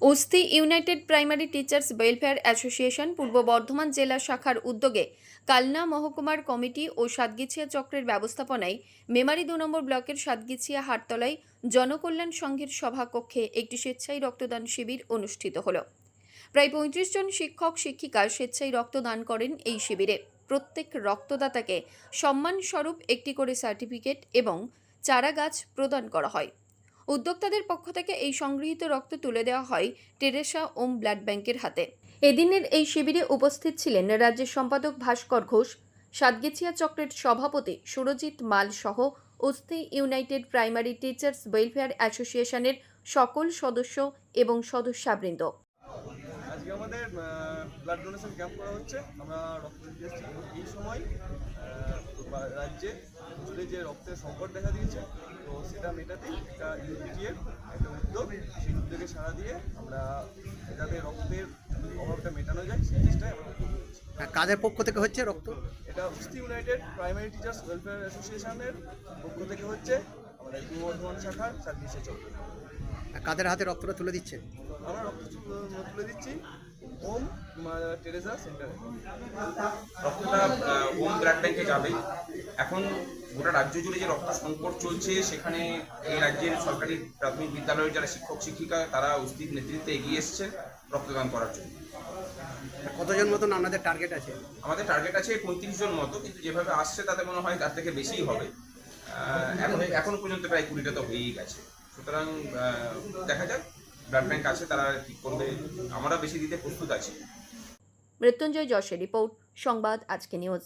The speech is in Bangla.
Usthi united primary teachers welfare association Purba Bardhaman জেলা শাখার উদ্যোগে কালনা মহকুমার কমিটি ও সাতগিছিয়া চক্রের ব্যবস্থাপনায় মেমারি দু নম্বর ব্লকের সাতগিছিয়া হাটতলায় জনকল্যাণ সংঘের সভাকক্ষে একটি স্বেচ্ছায় রক্তদান শিবির অনুষ্ঠিত হলো। প্রায় পঁয়ত্রিশ জন শিক্ষক, শিক্ষিকা স্বেচ্ছায় রক্তদান করেন এই শিবিরে। প্রত্যেক রক্তদাতাকে সম্মানস্বরূপ একটি করে সার্টিফিকেট এবং চারা গাছ প্রদান করা হয়। উদ্যোক্তাদের পক্ষ থেকে এই সংগৃহীত রক্ত তুলে দেওয়া হয় টেরেসা ওম ব্লাড ব্যাংকের হাতে। এদিনের এই শিবিরে উপস্থিত ছিলেন রাজ্যের সম্পাদক ভাস্কর ঘোষ সাতগেছিয়া চক্রের সভাপতি সুরজিৎ মাল সহ অস্থি ইউনাইটেড প্রাইমারি টিচার্স ওয়েলফেয়ার অ্যাসোসিয়েশনের সকল সদস্য এবং সদস্যাবৃন্দ। আজকে আমাদের ব্লাড ডোনেশন ক্যাম্প করা হচ্ছে। আমরা রক্ত দিতে এসেছি। এই সময় রাজ্যে যে রক্তের সংকট দেখা দিয়েছে সেটা মেটাতে একটা ইউপিটিএর একটা উদ্যোগ সেই উদ্যোগে সাড়া দিয়ে আমরা যাতে রক্তের অভাবটা মেটানো যায় সেই চেষ্টায় আমরা উদ্যোগ নিয়েছি হ্যাঁ, কাদের পক্ষ থেকে হচ্ছে রক্ত? এটা Usthi united primary teachers welfare অ্যাসোসিয়েশনের পক্ষ থেকে হচ্ছে আমাদের পূর্ব বর্ধমান শাখার সার্ভিসে চক্র হ্যাঁ, কাদের হাতে রক্তটা তুলে দিচ্ছে আমরা রক্ত তুলে দিচ্ছি ওম টেরেসা সেন্টারে। রক্তটা ওম ব্লাড ব্যাংকে যাবে এখন গোটা রাজ্য জুড়ে যে রক্ত সংকট চলছে সেখানে এই রাজ্যের সরকারি প্রাথমিক বিদ্যালয়ের যারা শিক্ষক শিক্ষিকা তারা উচিত নেতৃত্বে এগিয়ে এসছে রক্তদান করার জন্য। কতজন মতন আপনাদের টার্গেট আছে? আমাদের টার্গেট আছে পঁয়ত্রিশ জন মতো কিন্তু যেভাবে আসছে তাতে মনে হয় তার থেকে বেশিই হবে। আহ, এখন এখনও পর্যন্ত প্রায় কুড়িটা তো হয়েই গেছে। সুতরাং আহ, দেখা যাক ব্লাড ব্যাংক আছে তারা কি করবে আমরা বেশি দিতে প্রস্তুত আছি। মৃত্যুঞ্জয় যশের রিপোর্ট সংবাদ আজকে নিউজ।